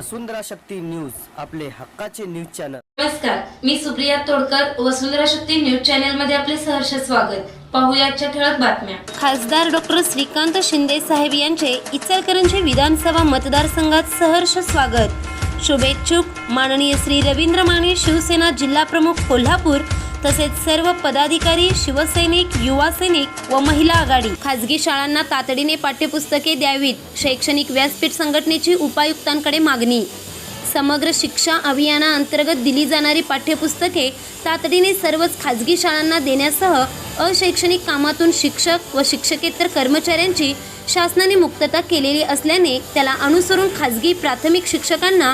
वसुंधरा Shakti news आपले हक्काचे news channel. नमस्कार मी सुप्रिया तोडकर वसुंधरा शक्ती न्यूज चॅनलमध्ये आपले सहर्ष स्वागत. पाहूया आजच्या ठळक बातम्या. खासदार डॉक्टर श्रीकांत शिंदे साहेब यांचे इचलकरंजी विधानसभा मतदारसंघात सहर्ष स्वागत. शुभेच्छुक. माननीय श्री रवींद्र माने शिवसेना जिल्हा प्रमुख कोल्हापूर तसेच सर्व पदाधिकारी शिवसैनिक युवा सैनिक व महिला आघाडी. खासगी शाळांना तातडीने पाठ्यपुस्तके द्यावीत. शैक्षणिक व्यासपीठ संघटनेची उपायुक्तांकडे मागणी. समग्र शिक्षा अभियानाअंतर्गत दिली जाणारी पाठ्यपुस्तके तातडीने सर्वच खाजगी शाळांना देण्यासह अशैक्षणिक कामातून शिक्षक व शिक्षकेतर कर्मचाऱ्यांची शासनाने मुक्तता केलेली असल्याने त्याला अनुसरून खाजगी प्राथमिक शिक्षकांना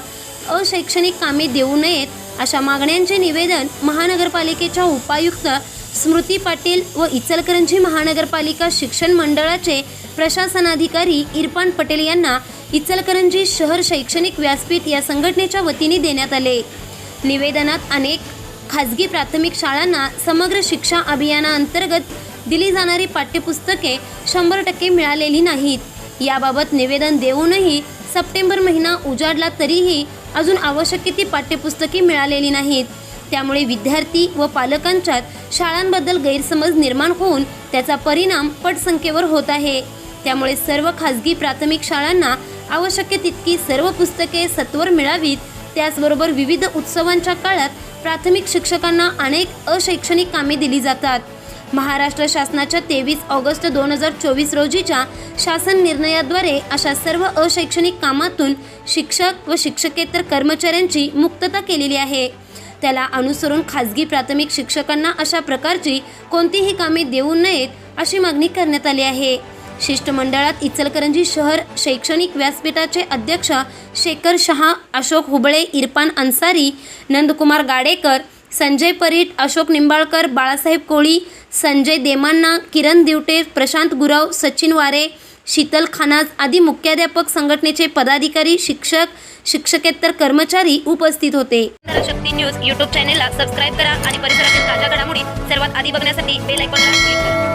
अशैक्षणिक कामे देऊ नयेत अशा मागण्यांचे निवेदन महानगरपालिकेच्या उपायुक्त स्मृती पाटील व इचलकरंजी महानगरपालिका शिक्षण मंडळाचे प्रशासनाधिकारी इरफान पटेल यांना इचलकरंजी शहर शैक्षणिक व्यासपीठ या संघटनेच्या वतीने देण्यात आले. निवेदनात अनेक खाजगी प्राथमिक शाळांना समग्र शिक्षा अभियानाअंतर्गत दिली जाणारी पाठ्यपुस्तके शंभर टक्के मिळालेली नाहीत. याबाबत निवेदन देऊनही सप्टेंबर महिना उजाडला तरीही अजून आवश्यक ती पाठ्यपुस्तके मिळालेली नाहीत. त्यामुळे विद्यार्थी व पालकांच्यात शाळांबद्दल गैरसमज निर्माण होऊन त्याचा परिणाम पटसंख्येवर होत आहे. त्यामुळे सर्व खाजगी प्राथमिक शाळांना आवश्यक तितकी सर्व पुस्तके सत्वर मिळावीत. त्याचबरोबर विविध उत्सवांच्या काळात प्राथमिक शिक्षकांना अनेक अशैक्षणिक कामे दिली जातात. महाराष्ट्र शासनाच्या तेवीस ऑगस्ट दोन हजार चोवीस रोजीच्या शासन निर्णयाद्वारे अशा सर्व अशैक्षणिक कामातून शिक्षक व शिक्षकेतर कर्मचाऱ्यांची मुक्तता केलेली आहे. त्याला अनुसरून खाजगी प्राथमिक शिक्षकांना अशा प्रकारची कोणतीही कामे देऊ नयेत अशी मागणी करण्यात आली आहे. शिष्टमंडळात इचलकरंजी शहर शैक्षणिक व्यासपीठाचे अध्यक्ष शेखर शहा अशोक हुबळे इरफान अन्सारी नंदकुमार गाडेकर संजय परीट अशोक निंबाळकर बाळासाहेब कोळी संजय देमांना किरण दिवटे प्रशांत गुरव सचिन वारे शीतल खानाज आदी मुख्याध्यापक संघटनेचे पदाधिकारी शिक्षक शिक्षकेतर कर्मचारी उपस्थित होते. शक्ती न्यूज यूट्यूब चॅनेलला सबस्क्राईब करा आणि परिसरातील ताज्या घडामोडी सर्वात आधी बघण्यासाठी बेल आयकॉनला क्लिक करा.